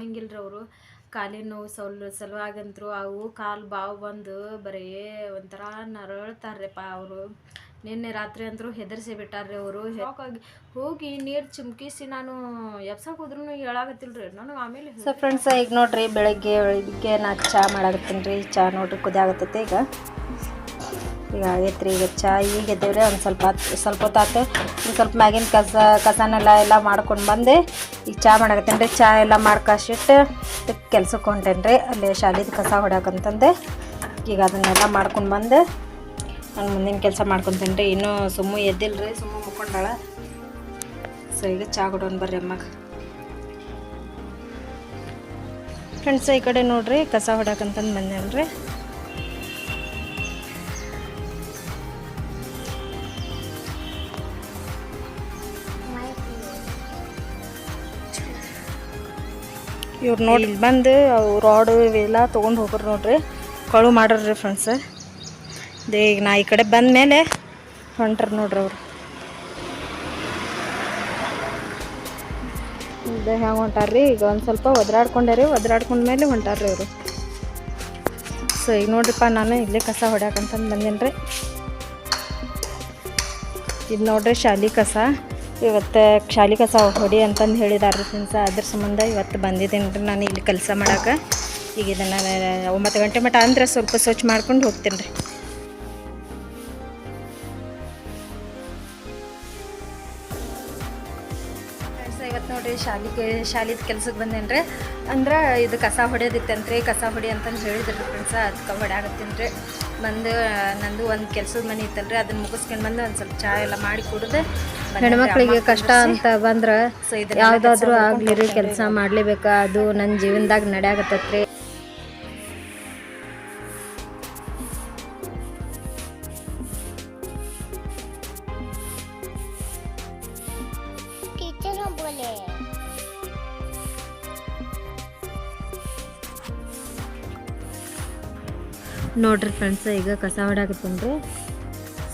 ರಾತ್ರಿನೂ ಮಕ್ಕೊಳಂಗಿಲ್ಲ ರೀ ಅವರು ಕಾಲಿನ ನೋವು ಸೊಲ್ ಸಲುವಾಗಂತರು ಅವು ಕಾಲು ಬಾವು ಬಂದು ಬರೀ ಒಂಥರ ನರಳ್ತಾರ್ರಿಪ್ಪ ಅವರು. ನಿನ್ನೆ ರಾತ್ರಿ ಅಂತರೂ ಹೆದರ್ಸಿ ಬಿಟ್ಟಾರ್ರಿ ಅವರು. ಹೋಗಿ ಹೋಗಿ ನೀರು ಚಿಮ್ಕಿಸಿ ನಾನು ಎಬ್ಸಕ್ಕೆ ಹೋದ್ರೂ ಹೇಳಾಗತ್ತಿಲ್ರಿ. ರೀ ನನಗೆ ಆಮೇಲೆ ಸರ್ ಫ್ರೆಂಡ್ಸ್ ಈಗ ನೋಡ್ರಿ ಬೆಳಗ್ಗೆ ಬೆಳಿಗ್ಗೆ ನಾ ಚಹಾ ಮಾಡಾಕತ್ತೀನಿ ರೀ. ಚಹಾ ನೋಡ್ರಿ ಕುದಿಯಾಗತ್ತೈತೆ ಈಗ. ಈಗ ಆಗೈತ್ರಿ ಈಗ ಚಹಾ ಈಗ ಎದ್ದೇವ್ರಿ ಒಂದು ಸ್ವಲ್ಪ ಸ್ವಲ್ಪ ಹೊತ್ತಾತು ಒಂದು ಸ್ವಲ್ಪ ಮ್ಯಾಗಿನ ಕಸ, ಕಸನೆಲ್ಲ ಎಲ್ಲ ಮಾಡ್ಕೊಂಡು ಬಂದು. ಈಗ ಚಾ ಮಾಡಾಕತ್ತೀನಿ ರೀ. ಚಾ ಎಲ್ಲ ಮಾಡ್ಕಾಸಿಟ್ಟು ಕೆಲ್ಸಕ್ಕೆ ಹೊಂಟೇನಿ ರೀ. ಅಲ್ಲಿ ಶಾಲಿದ ಕಸ ಹೊಡ್ಯಾಕಂತಂದೆ. ಈಗ ಅದನ್ನೆಲ್ಲ ಮಾಡ್ಕೊಂಡು ಬಂದು. ನಾನು ಮುಂದಿನ ಕೆಲಸ ಮಾಡ್ಕೊತೇನೆ ರೀ. ಇನ್ನೂ ಸುಮ್ಮ ಎದ್ದಿಲ್ಲ ರೀ, ಸುಮ್ಮ ಮುಕ್ಕೊಂಡಾಳ. ಸೊ ಈಗ ಚಾ ಕೊಡೋಣ ಬರ್ರಿ ಅಮ್ಮಗೆ. ಫ್ರೆಂಡ್ಸ್ ಈ ಕಡೆ ನೋಡ್ರಿ, ಕಸ ಹೊಡ್ಯಾಕಂತಂದು ಬಂದೇನ್ರಿ ಇವ್ರು ನೋಡಿ ಇಲ್ಲಿ ಬಂದು ಅವು ರಾಡು ಇವೆಲ್ಲ ತೊಗೊಂಡು ಹೋಗ್ರಿ ನೋಡ್ರಿ. ಕಳು ಮಾಡ್ರಿ ಫ್ರೆಂಡ್ಸ್ ಅದೇ ಈಗ ನಾ ಈ ಕಡೆ ಬಂದ ಮೇಲೆ ಹೊಂಟ್ರಿ ನೋಡ್ರಿ ಅವರು. ಇದು ಹೆಂಗೆ ಹೊಂಟಾರ್ರಿ? ಈಗ ಒಂದು ಸ್ವಲ್ಪ ಒದ್ರಾಡ್ಕೊಂಡ್ರಿ, ಒದ್ರಾಡ್ಕೊಂಡ ಮೇಲೆ ಹೊಂಟಾರ್ರಿ ಅವರು. ಸೊ, ಈಗ ನೋಡ್ರಿಪ್ಪ ನಾನು ಇಲ್ಲೇ ಕಸ ಹೊಡ್ಯಾಕಂತಂದು ಬಂದೇನಿ ರೀ ಇದು ನೋಡ್ರಿ ಶಾಲಿ ಕಸ. ಇವತ್ತು ಶಾಲಿ ಕಸ ಹೊಡಿ ಅಂತಂದು ಹೇಳಿದಾರ್ರಿ ಫ್ರೆಂಡ್ಸ. ಅದ್ರ ಸಂಬಂಧ ಇವತ್ತು ಬಂದಿದ್ದೀನಿ ರೀ ನಾನು ಇಲ್ಲಿ ಕೆಲಸ ಮಾಡೋಕೆ. ಈಗ ಇದನ್ನು ಒಂಬತ್ತು ಗಂಟೆ ಮಟ್ಟ ಅಂದ್ರೆ ಸ್ವಲ್ಪ ಸ್ವಚ್ಛ ಮಾಡ್ಕೊಂಡು ಹೋಗ್ತೀನಿ ರೀ. ಶಾಲಿಗೆ ಶಾಲಿದ ಕೆಲಸಕ್ಕೆ ಬಂದೇನು ರೀ ಅಂದ್ರೆ ಇದು ಕಸ ಹೊಡೆಯೋದಿತ್ತಂತ್ರಿ ಕಸ ಹೊಡಿ ಅಂತಂದು ಹೇಳಿದ್ರಿ ಫ್ರೆಂಡ್ಸ ಅದಕ್ಕೆ ಹೊಡಾಡತ್ತೀನಿ ರೀ ಬಂದು ನಂದು ಒಂದು ಕೆಲಸದ ಮನೆ ಇತ್ತಲ್ರಿ ಅದನ್ನ ಮುಗಿಸ್ಕೊಂಡು ಬಂದು ಒಂದು ಸ್ವಲ್ಪ ಚಹಾ ಎಲ್ಲ ಮಾಡಿ ಕುಡಿದು ಹೆಣ್ಮಕ್ಳಿಗೆ ಕಷ್ಟ ಅಂತ ಬಂದ್ರೆ ಯಾವುದಾದ್ರೂ ಆಗಲಿ ರೀ ಕೆಲಸ ಮಾಡ್ಲೇಬೇಕಾ ಅದು ನನ್ನ ಜೀವನದಾಗ ನಡೆಯಾಗತ್ತೈತ್ರಿ. ನೋಡ್ರಿ ಫ್ರೆಂಡ್ಸ್ ಈಗ ಕಸ ಹೊಡಾಕತ್ತೀನಿ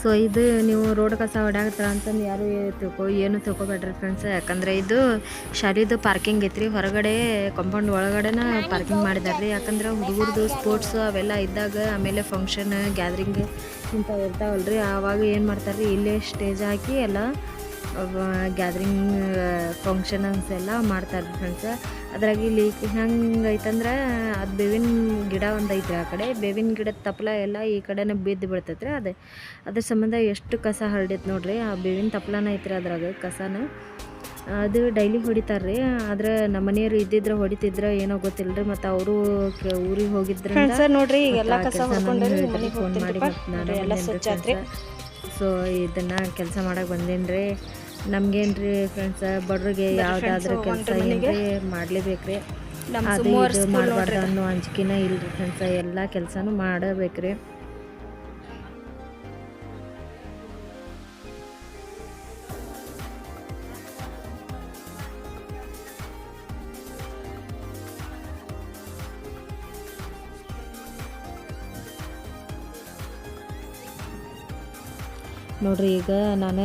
ಸೊ ಇದು ನೀವು ರೋಡ್ ಕಸ ಹೊಡ್ಯಾಕತ್ತಾರ ಅಂತಂದು ಯಾರು ತಿಳ್ಕೊ, ಏನು ತಿಳ್ಕೊಬೇಡ್ರಿ ಫ್ರೆಂಡ್ಸ್ ಯಾಕಂದ್ರೆ ಇದು ಶಾಲೆದು ಪಾರ್ಕಿಂಗ್ ಐತ್ರಿ. ಹೊರಗಡೆ ಕಾಂಪೌಂಡ್ ಒಳಗಡೆನ ಪಾರ್ಕಿಂಗ್ ಮಾಡಿದಾರೆ ರೀ ಯಾಕಂದ್ರೆ ಹುಡುಗರದು ಸ್ಪೋರ್ಟ್ಸ್ ಅವೆಲ್ಲ ಇದ್ದಾಗ ಆಮೇಲೆ ಫಂಕ್ಷನ್ ಗ್ಯಾದ್ರಿಂಗ್ ಇಂಥವು ಇರ್ತಾವಲ್ರಿ. ಆವಾಗ ಏನು ಮಾಡ್ತಾರೆ ರೀ ಇಲ್ಲೇ ಸ್ಟೇಜ್ ಹಾಕಿ ಎಲ್ಲ ಗ್ಯಾದ್ರಿಂಗ್ ಫಂಕ್ಷನ್ಸ್ ಎಲ್ಲ ಮಾಡ್ತಾರೆ ಫ್ರೆಂಡ್ಸ್ ಅದ್ರಾಗ ಇಲ್ಲಿ ಹೆಂಗೆ ಐತಂದ್ರೆ ಅದು ಬೇವಿನ ಗಿಡ ಒಂದು ಐತ್ರಿ ಆ ಕಡೆ. ಬೇವಿನ ಗಿಡದ ತಪ್ಪಲ ಎಲ್ಲ ಈ ಕಡೆನೇ ಬಿದ್ದು ಬಿಡ್ತೈತ್ರಿ ಅದು. ಅದ್ರ ಸಂಬಂಧ ಎಷ್ಟು ಕಸ ಹರಡೈತೆ ನೋಡ್ರಿ ಆ ಬೇವಿನ ತಪ್ಪಲನ ಐತ್ರಿ ಅದ್ರಾಗ ಕಸನ. ಅದು ಡೈಲಿ ಹೊಡಿತಾರೆ ರೀ ಆದ್ರೆ ನಮ್ಮ ಮನೆಯವರು ಇದ್ದಿದ್ರೆ ಹೊಡಿತಿದ್ರೆ ಏನೋ ಗೊತ್ತಿಲ್ಲ ರೀ ಮತ್ತು ಅವರು ಊರಿಗೆ ಹೋಗಿದ್ರೆ ನೋಡ್ರಿ ಎಲ್ಲ ಕಸ ಫೋನ್ ಮಾಡಿ ಸೊ ಇದನ್ನ ಕೆಲಸ ಮಾಡೋಕೆ ಬಂದೇನು ರೀ ನಮ್ಗೇನ್ರಿ ಫ್ರೆಂಡ್ಸ್ ಬಡ್ರಿಗೆ ಯಾವುದಾದ್ರೂ ಕೆಲಸ ಏನ್ರಿ ಮಾಡ್ಲೇಬೇಕ್ರಿ. ಅದು ಇದು ಮಾಡಬಾರ್ದು ಅನ್ನೋ ಅಂಜಿಕೆನ ಇಲ್ರಿ ಫ್ರೆಂಡ್ಸ್ ಎಲ್ಲ ಕೆಲಸನೂ ಮಾಡಬೇಕ್ರಿ. ನೋಡ್ರಿ ಈಗ ನಾನು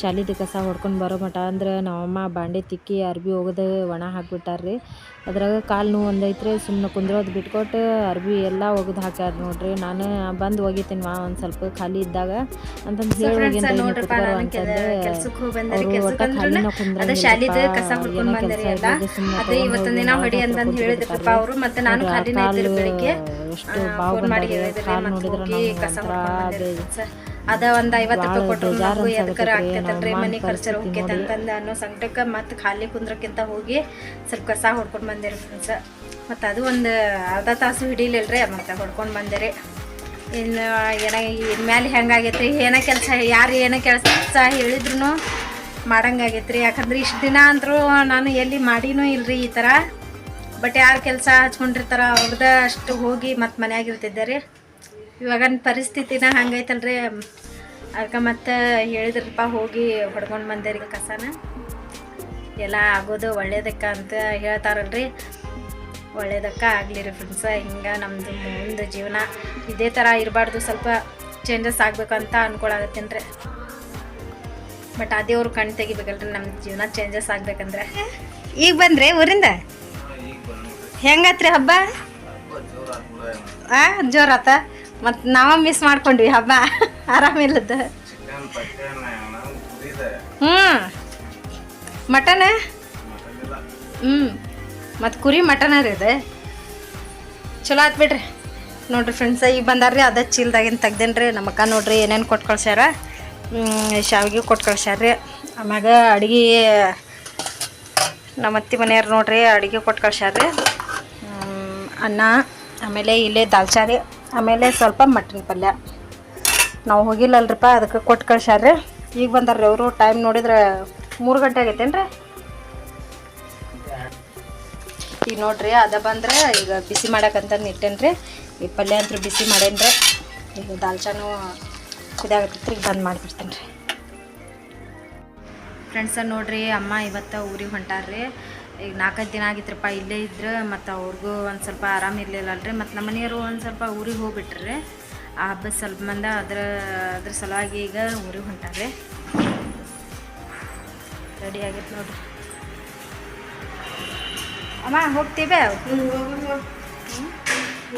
ಶಾಲಿದ ಕಸ ಹೊಡ್ಕೊಂಡು ಬರೋ ಮಟ ಅಂದ್ರೆ ನಮ್ಮಮ್ಮ ಬಾಂಡೆ ತಿಕ್ಕಿ ಅರ್ಬಿ ಒಗದು ಒಣ ಹಾಕ್ಬಿಟ್ಟಾರ್ರಿ. ಅದ್ರಾಗ ಕಾಲು ನೋವು ಒಂದೈತ್ರಿ ಸುಮ್ಮನೆ ಕುಂದ್ರೋದು ಬಿಟ್ಕೊಟ್ಟು ಅರ್ಬಿ ಎಲ್ಲ ಒಗದು ಹಾಕ್ಯಾರ ನೋಡ್ರಿ. ನಾನು ಬಂದು ಒಗಿತೀನಿ ಮಾ ಒಂದು ಸ್ವಲ್ಪ ಖಾಲಿ ಇದ್ದಾಗ. ಅಂತಂದು ಹೇಳಿ ಅಂತಂದ್ರೆ ಅವ್ರು ಮತ್ತೆ ನಾನು ಖಾಲಿನೇ ಬೆಳಿಗ್ಗೆ. ಎಷ್ಟು ಬಾವು ಬಂದಾವೆ ಕಾಲು ನೋಡಿದ್ರೆ ನಮ್ಗೆ ಅದ ಒಂದ್ ಐವತ್ತು ರೂಪಾಯಿ ಕೊಟ್ರು ಮಗು ಎದಕ್ಕರ ಆಗ್ತೈತಲ್ರಿ ಮನೆ ಖರ್ಚರ್ ಹೋಗ್ತೈತೆ ಅಂತಂದ ಅನ್ನೋ ಸಂಕಟಕ್ಕೆ ಮತ್ತೆ ಖಾಲಿ ಕುಂದ್ರಕ್ಕಿಂತ ಹೋಗಿ ಸ್ವಲ್ಪ ಕಸ ಹೊಡ್ಕೊಂಡು ಬಂದಿರಿ ಫ್ರೆಂಡ್ಸ್ ಮತ್ತು ಅದು ಒಂದು ಅರ್ಧ ತಾಸು ಹಿಡಿಲಿಲ್ರಿ ಮತ್ತೆ ಹೊಡ್ಕೊಂಡು ಬಂದೇರಿ ಇನ್ನು ಏನ ಇನ್ಮೇಲೆ ಹೆಂಗಾಗೈತ್ರಿ ಏನೋ ಕೆಲಸ ಯಾರು ಏನೋ ಕೆಲಸ ಹೇಳಿದ್ರು ಮಾಡಂಗಾಗೈತ್ರಿ. ಯಾಕಂದ್ರೆ ಇಷ್ಟು ದಿನ ಅಂದರೂ ನಾನು ಎಲ್ಲಿ ಮಾಡಿನೂ ಇಲ್ರಿ ಈ ಥರ ಬಟ್ ಯಾರು ಕೆಲಸ ಹಚ್ಕೊಂಡಿರ್ತಾರ ಅವ್ರದ ಅಷ್ಟು ಹೋಗಿ ಮತ್ತೆ ಮನ್ಯಾಗ ಇರ್ತಿದ್ದೆ ರೀ ಇವಾಗಿನ ಪರಿಸ್ಥಿತಿನ ಹಂಗೈತಲ್ರಿ. ಅದಕ್ಕೆ ಮತ್ತೆ ಹೇಳಿದ್ರಪ್ಪ ಹೋಗಿ ಹೊಡ್ಕೊಂಡು ಬಂದೇರಿ ಕಸನ. ಎಲ್ಲ ಆಗೋದು ಒಳ್ಳೇದಕ್ಕೆ ಅಂತ ಹೇಳ್ತಾರಲ್ರಿ. ಒಳ್ಳೇದಕ್ಕೆ ಆಗಲಿ ರೀ ಫ್ರೆಂಡ್ಸ ಹಿಂಗೆ ನಮ್ಮದು ಮುಂದೆ ಜೀವನ ಇದೇ ಥರ ಇರಬಾರ್ದು. ಸ್ವಲ್ಪ ಚೇಂಜಸ್ ಆಗಬೇಕು ಅಂತ ರೀ ಬಟ್ ಅದೇ ಅವ್ರು ಕಣ್ಣು ತೆಗಿಬೇಕಲ್ರಿ ನಮ್ಮ ಜೀವನ ಚೇಂಜಸ್ ಆಗ್ಬೇಕಂದ್ರೆ. ಈಗ ಬಂದ್ರೆ ಊರಿಂದ? ಹೆಂಗತ್ರಿ ಹಬ್ಬ? ಆ ಜೋರಾತ. ಮತ್ತು ನಾವ ಮಿಸ್ ಮಾಡ್ಕೊಂಡ್ವಿ ಹಬ್ಬ. ಆರಾಮಿಲ್ಲದ ಹ್ಞೂ ಮಟನ್? ಹ್ಞೂ ಮತ್ತು ಕುರಿ ಮಟನ್ ರೀ ಇದು ಚಲೋ ಆತ್ ಬಿಡ್ರಿ. ನೋಡ್ರಿ ಫ್ರೆಂಡ್ಸ್ ಈಗ ಬಂದಾರ್ರಿ ಅದ ಚೀಲ್ದಾಗಿನ ತೆಗ್ದೇನ್ರಿ. ನಮ್ಮ ಅಕ್ಕ ನೋಡ್ರಿ ಏನೇನು ಕೊಟ್ಟು ಕಳ್ಸ್ಯಾರ. ಶಾವಿಗೆ ಕೊಟ್ಟು ಕಳ್ಸ್ಯಾರ್ರಿ. ಆಮ್ಯಾಗ ಅಡ್ಗೆ ನಮ್ಮ ಅತ್ತಿ ಮನೆಯವ್ರು ನೋಡ್ರಿ ಅಡುಗೆ ಕೊಟ್ಟು ಕಳ್ಸ್ಯಾರ್ರಿ. ಅನ್ನ, ಆಮೇಲೆ ಇಲ್ಲೇ ದಾಲ್ಚಾರಿ ಆಮೇಲೆ ಸ್ವಲ್ಪ ಮಟನ್ ಪಲ್ಯ. ನಾವು ಹೋಗಿಲ್ಲಲ್ರಿಪ್ಪ, ಅದಕ್ಕೆ ಕೊಟ್ಟು ಕಳ್ಸ್ಯಾರ್ರಿ. ಈಗ ಬಂದಾರ್ರಿ ಅವರು ಟೈಮ್ ನೋಡಿದ್ರೆ ಮೂರು ಗಂಟೆ ಆಗೈತೇನ್ರಿ? ಈಗ ನೋಡ್ರಿ, ಅದ ಬಂದ್ರೆ ಈಗ ಬಿಸಿ ಮಾಡಕ್ಕಂತಂದು ಇಟ್ಟೇನ್ರಿ ಈ ಪಲ್ಯ ಅಂತೂ ಬಿಸಿ ಮಾಡೇನ್ರಿ. ಈಗ ದಾಲ್ಚಾನು ಇದಾಗತ್ತೆ ಈಗ ಬಂದ್ ಮಾಡಿಬಿಡ್ತೇನೆ ರೀ ಫ್ರೆಂಡ್ಸ ನೋಡ್ರಿ, ಅಮ್ಮ ಇವತ್ತು ಊರಿಗೆ ಹೊಂಟಾರ್ರಿ. ಈಗ ನಾಲ್ಕೈದು ದಿನ ಆಗಿತ್ರಪ್ಪ ಇಲ್ಲೇ ಇದ್ರೆ ಮತ್ತು ಅವ್ರಿಗೂ ಒಂದು ಸ್ವಲ್ಪ ಆರಾಮ ಇರಲಿಲ್ಲ ಅಲ್ರಿ. ಮತ್ತು ನಮ್ಮ ಮನೆಯವರು ಒಂದು ಸ್ವಲ್ಪ ಊರಿಗೆ ಹೋಗ್ಬಿಟ್ರಿ ಆ ಹಬ್ಬದ ಸ್ವಲ್ಪ ಮಂದ ಅದ್ರ ಅದ್ರ ಸಲುವಾಗಿ ಈಗ ಊರಿಗೆ ಹೊಂಟಾರೆ ರೆಡಿ ಆಗೈತೆ ನೋಡ್ರಿ. ಅಮ್ಮ ಹೋಗ್ತೀವಿ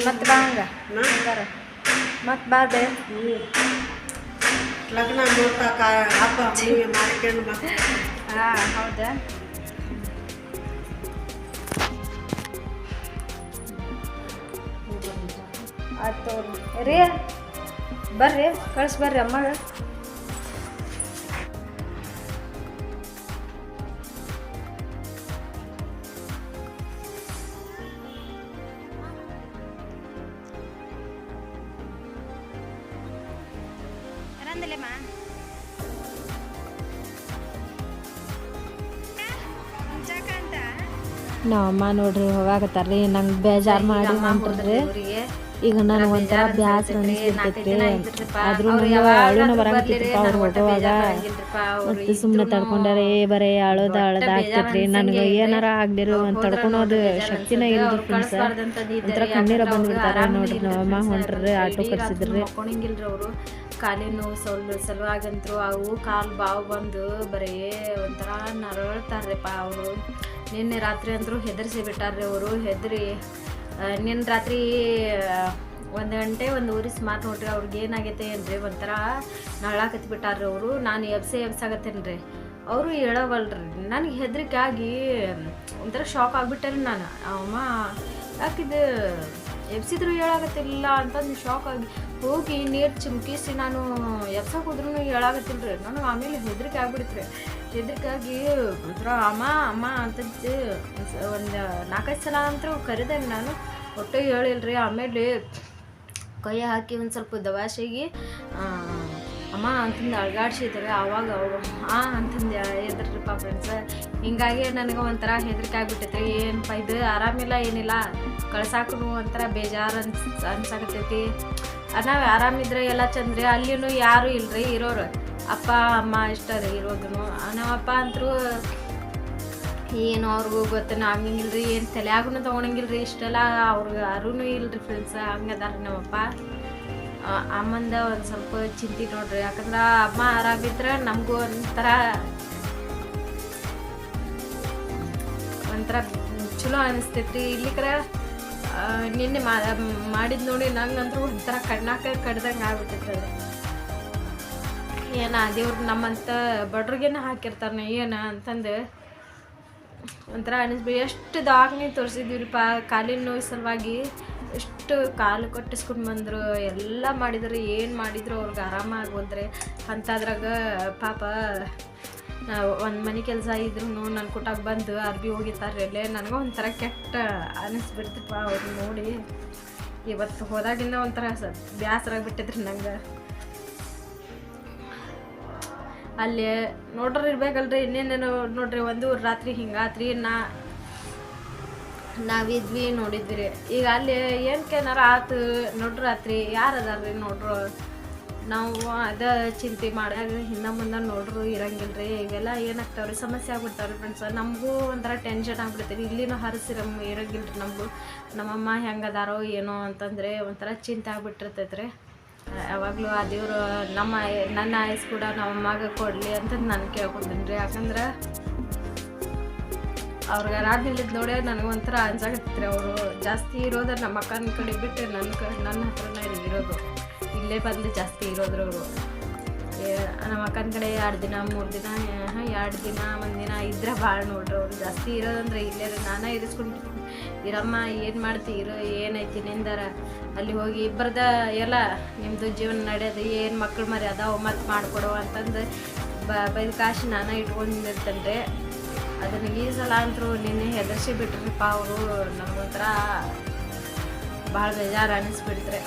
ಮತ್ತೆ ಬಾ ಹಂಗ. ಹಂಗಾರ. ಮತ್ತೆ ಬಾ ಬೇ. ಲಗ್ನ ಹೌದಾ? ಆಯ್ತು ರೀ ಬರ್ರಿ ಕಳ್ಸಿ ಬರ್ರಿ ಅಮ್ಮಗೆ. ನಮ್ಮ ಅಮ್ಮ ನೋಡ್ರಿ ಹೋಗಾಕತ್ತಾರ್ರಿ. ನಂಗೆ ಬೇಜಾರು ಮಾಡಿ ಹೊಂಟ್ರಿ ಈಗ ನನಗೆ ಒಂಥರ ಬ್ಯಾಸರ ಅನಿಸ್ಬಿಡ್ತೈತ್ರಿ ಆದ್ರೂ ಅಳುನ ಬರಾಕತ್ತಿತ್ತಪ್ಪ ಅವ್ರು ಹೊಟ್ಟುವಾಗ ಮತ್ತೆ ಸುಮ್ಮನೆ ತಡ್ಕೊಂಡಾರೆ ಏ ಬರೇ ಅಳೋದ ಅಳದ ಆಗ್ತೈತ್ರಿ. ನನಗೆ ಏನಾರ ಆಗ್ದಿರಿ ಒಂದು ತಡ್ಕೊಳೋದು ಶಕ್ತಿನ ಇಲ್ರಿ ಫ್ರೆಂಡ್ಸ್ ಒಂಥರ ಕಣ್ಣೀರ ಬಂದ್ಬಿಡ್ತಾರೆ ನೋಡ್ರಿ ನಮ್ಮಮ್ಮ ಹೊಂಟ್ರಿ ಆಟೋ ಕರ್ಸಿದ್ರಿ. ಮಕ್ಕೊಳಂಗಿಲ್ರಿ ಅವರು. ಕಾಲಿನ ನೋವು ಸೊಲ್ ಸಲುವಾಗಂತರು ಅವು ಕಾಲು ಬಾವು ಬಂದು ಬರೀ ಒಂಥರ ನರಳ್ತಾರ್ರಿಪ್ಪ ಅವರು. ನಿನ್ನೆ ರಾತ್ರಿ ಅಂದ್ರು ಹೆದರ್ಸಿ ಬಿಟ್ಟಾರ್ರಿ ಅವರು. ಹೆದರಿ ನಿನ್ನೆ ರಾತ್ರಿ ಒಂದು ಗಂಟೆ ಒಂದು ಊರಿ ಸುಮಾರು ನೋಡ್ರಿ, ಅವ್ರಿಗೆ ಏನಾಗೈತೆ ಏನ್ರಿ ಒಂಥರ ನಳ್ಳಾಕತ್ತಿ ಬಿಟ್ಟಾರ್ರಿ ಅವರು. ನಾನು ಎಬ್ಸೆ ಎಬ್ಸಾಗತ್ತೇನೆ ರೀ ಅವರು ಹೇಳವಲ್ರಿ, ನನಗೆ ಹೆದರಿಕೆ ಆಗಿ ಒಂಥರ ಶಾಕ್ ಆಗ್ಬಿಟ್ಟೇರಿ ನಾನು. ಅಮ್ಮ ಯಾಕಿದು ಎಬ್ಸಿದ್ರು ಹೇಳಾಗತ್ತಿಲ್ಲ ಅಂತಂದು ಶಾಕ್ ಆಗಿ ಹೋಗಿ ನೀರು ಚಿಮುಕಿಸಿ ನಾನು ಎಬ್ಸಕ್ಕೆ ಹೋದ್ರೂ ಹೇಳಾಗತ್ತಿಲ್ಲ ರೀ ನನಗೆ ಆಮೇಲೆ ಹೆದರಿಕೆ ಆಗ್ಬಿಡ್ತ್ರಿ. ಹೆದರಿಕೆ ಆಗಿ ಒಂಥರ ಅಮ್ಮ ಅಮ್ಮ ಅಂತಂದು ಒಂದು ನಾಲ್ಕೈದು ಸಲ ಅಂತೂ ಕರೆದೆ ನಾನು ಒಟ್ಟು ಹೇಳಿಲ್ರಿ. ಆಮೇಲೆ ಕೈ ಹಾಕಿ ಒಂದು ಸ್ವಲ್ಪ ದವಾಶೆಗೆ ಅಮ್ಮ ಅಂತಂದು ಅಳಗಾಡ್ಸಿದ್ರೆ. ಆವಾಗ ಅವರು, ಆ ಅಂತಂದು ಪಾಪ ಫ್ರೆಂಡ್ಸ್ ಹಿಂಗಾಗಿ ನನಗೆ ಒಂಥರ ಹೆದರಿಕೆ ಆಗ್ಬಿಟ್ಟೈತೆ. ಏನಪ್ಪ ಇದು ಆರಾಮಿಲ್ಲ, ಏನಿಲ್ಲ. ಕಳ್ಸಾಕೂ ಒಂಥರ ಬೇಜಾರು ಅನ್ಸ್ ಅನ್ಸಾಕತ್ತೈತಿ ನಾವು ಆರಾಮಿದ್ರೆ ಎಲ್ಲ ಚಂದ್ರಿ, ಅಲ್ಲಿನೂ ಯಾರೂ ಇಲ್ರಿ ಇರೋರು. ಅಪ್ಪ, ಅಮ್ಮ ಇಷ್ಟ ರೀ ಇರೋದು ನಾವಪ್ಪ ಅಂತರೂ ಏನು ಅವ್ರಿಗೂ ಗೊತ್ತೇನು ರೀ ಏನು ತಲೆಯಾಗೂ ರೀ ಇಷ್ಟೆಲ್ಲ ಅವ್ರಿಗೆ ಯಾರೂ ಇಲ್ರಿ ಫ್ರೆಂಡ್ಸ್ ಹಂಗದಾರ ನಮ್ಮಪ್ಪ ಅಮ್ಮಂದ ಒಂದು ಸ್ವಲ್ಪ ಚಿಂತೆ ನೋಡ್ರಿ. ಯಾಕಂದ್ರೆ ಅಮ್ಮ ಆರಾಮಿದ್ರೆ ನಮಗೂ ಒಂಥರ ಒಂಥರ ಚಲೋ ಅನಿಸ್ತೈತ್ರಿ. ಇಲ್ಲಿಕ್ರ ನಿನ್ನೆ ಮಾಡಿದ್ ನೋಡಿ ನಂಗಂತೂ ಒಂಥರ ಕಣ್ಣಾಕ ಕಡ್ದಂಗೆ ಆಗ್ಬಿಟ್ಟಿತ್ತು ಏನ, ದೇವ್ರು ನಮ್ಮಂತ ಬಡ್ರಿಗೇನ ಹಾಕಿರ್ತಾರೆ ಏನ ಅಂತಂದು ಒಂಥರ ಅನಿಸ್ಬಿ, ಎಷ್ಟು ದವಾಖಾನೆ ತೋರಿಸಿದ್ವಿರಿಪ್ಪ ಕಾಲಿನ ನೋವು ಸಲುವಾಗಿ ಎಷ್ಟು ಕಾಲು ಕಟ್ಟಿಸ್ಕೊಂಡು ಬಂದರು, ಎಲ್ಲ ಮಾಡಿದ್ರು, ಏನು ಮಾಡಿದ್ರು, ಅವ್ರಿಗೆ ಆರಾಮಾಗೋದ್ರೆ ಅಂಥದ್ರಾಗ ಪಾಪ ಒಂದು ಮನೆ ಕೆಲಸ ಇದ್ರು ನನ್ನ ಕುಟಾಗ ಬಂದು ಅರ್ಬಿ ಹೋಗಿತಾರೆ ಅಲ್ಲೇ. ನನಗೂ ಒಂಥರ ಕೆಟ್ಟ ಅನ್ನಿಸ್ಬಿಡ್ತಪ್ಪ ಅವ್ರು ನೋಡಿ. ಇವತ್ತು ಹೋದಾಗಿಂದ ಒಂಥರ ಸ ಬಿಟ್ಟಿದ್ರಿ ನಂಗೆ. ಅಲ್ಲಿ ನೋಡ್ರಿ ಇರ್ಬೇಕಲ್ರಿ, ಇನ್ನೇನೇನು ನೋಡ್ರಿ, ಒಂದು ರಾತ್ರಿ ಹಿಂಗಾತ್ರಿ, ನಾ ನಾವಿದ್ವಿ, ನೋಡಿದ್ವಿ ರೀ. ಈಗ ಅಲ್ಲಿ ಏನಕ್ಕೆ ಏನಾರ ಆತು, ನೋಡ್ರಿ ರಾತ್ರಿ. ಯಾರು ಅದಾರ್ರಿ ನೋಡ್ರು? ನಾವು ಅದ ಚಿಂತೆ ಮಾಡ್ಯಾಗ ಹಿಂದೆ ಮುಂದೆ ನೋಡ್ರು ರೀ ಇವೆಲ್ಲ ಏನಾಗ್ತಾವ್ರಿ, ಸಮಸ್ಯೆ ಆಗ್ಬಿಡ್ತಾವ್ರಿ ಫ್ರೆಂಡ್ಸ್ ನಮಗೂ ಒಂಥರ ಟೆನ್ಷನ್ ಆಗ್ಬಿಡ್ತೀವಿ ಇಲ್ಲಿನೂ ಹರಸಿರಮ್ ರೀ ನಮಗೂ. ನಮ್ಮಮ್ಮ ಹೆಂಗದಾರೋ ಏನೋ ಅಂತಂದರೆ ಒಂಥರ ಚಿಂತೆ ಆಗ್ಬಿಟ್ಟಿರ್ತೈತೆ ರೀ ಯಾವಾಗಲೂ ಆ ದೇವರು, ನಮ್ಮ ನನ್ನ ಆಯಸ್ ಕೂಡ ನಮ್ಮ ಮಗ ಕೊಡಲಿ ಅಂತ ನಾನು ಕೇಳ್ಕೊತೀನಿ ರೀ. ಯಾಕಂದ್ರೆ ಅವ್ರಿಗೆ ನಿಲ್ಲಿದ್ದು ನೋಡಿ ನನಗೆ ಒಂಥರ ರೀ ಅವರು ಜಾಸ್ತಿ ಇರೋದ್ರೆ ನಮ್ಮ ಅಕ್ಕನ ಕಡೆ ಬಿಟ್ಟು ನನ್ನ ಕ, ನನ್ನ ಹತ್ರನೇ ಇರೋದು. ಇಲ್ಲೇ ಬಂದು ಜಾಸ್ತಿ ಇರೋದ್ರು ಅವರು ನಮ್ಮ ಅಕ್ಕನ ಕಡೆ ಎರಡು ದಿನ, ಮೂರು ದಿನ ಎರಡು ದಿನ, ಒಂದು ದಿನ ಇದ್ರೆ ಭಾಳ ನೋಡ್ರಿ ಅವ್ರು. ಜಾಸ್ತಿ ಇರೋದಂದ್ರೆ ಇಲ್ಲೇ ನಾನೇ ಇರಿಸ್ಕೊಂಡು ಇರಮ್ಮ, ಏನು ಮಾಡ್ತಿ ಇರೋ ಏನೈತಿ ನಿಂದಾರ. ಅಲ್ಲಿ ಹೋಗಿ ಇಬ್ಬರದ ಎಲ್ಲ ನಿಮ್ಮದು ಜೀವನ ನಡೆಯೋದು, ಏನು ಮಕ್ಕಳು ಮರಿ ಅದಾವ ಮತ್ತು ಮಾಡಿಕೊಡು ಅಂತಂದು ಬ, ಬೈದು ಕಾಶಿ ನಾನೇ ಇಟ್ಕೊಂಡಿರ್ತೇನೆ ರೀ ಅದನ್ನ ಈ ಸಲ ಅಂತರೂ ನಿನ್ನೆ ಹೆದರ್ಸಿ ಬಿಟ್ರಪ್ಪ ಅವರು. ನಮ್ಗೊಂಥರ ಭಾಳ ಬೇಜಾರು ಅನ್ನಿಸ್ಬಿಡ್ತ್ರೆ